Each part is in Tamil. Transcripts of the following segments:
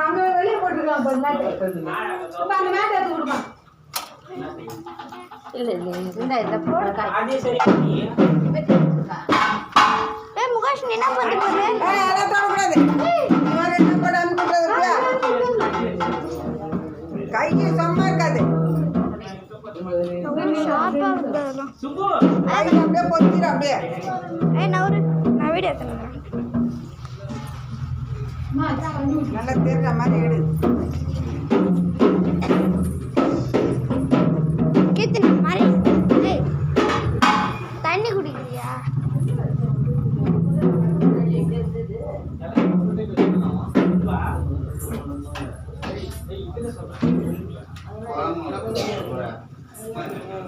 அங்க வெளியே போட்டுருக்கான் பாரு அந்த மேட் எடுத்து கொடுமா அதே சரி ஏ நீ என்ன என்ன இருக்கியா? கைக்கு சும்மா இருக்காது அப்படியே பொத்திரும் அப்படியே ஏ நவரு நான் வீடியோ எடுத்துக்கிறேன் நல்லா தெரிஞ்ச மாதிரி எடு.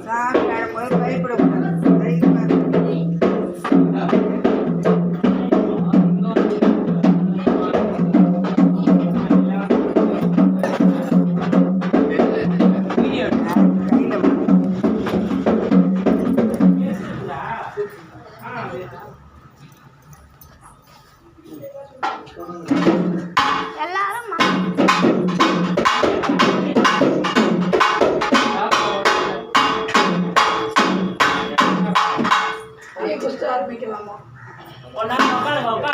సార్ ఇక్కడ పోయి భయపడకూడదు al mi que vamos. Hola, papá, papá.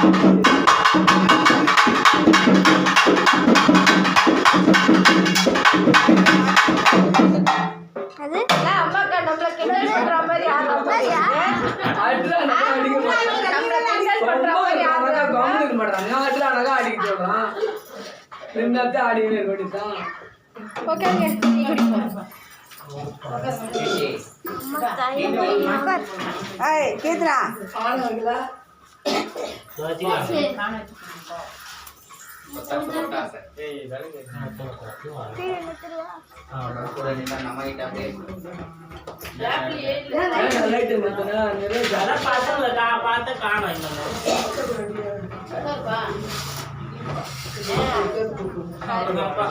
Thank you. பசங்களை கா பார்த்து காணும் இன்னும் கொஞ்ச நேரம் உட்காருங்க கொஞ்ச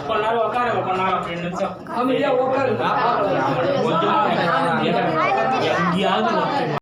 కొన్నాళ్ళు ఒకరు కొన్నాళ్ళు రెండు నిమిషం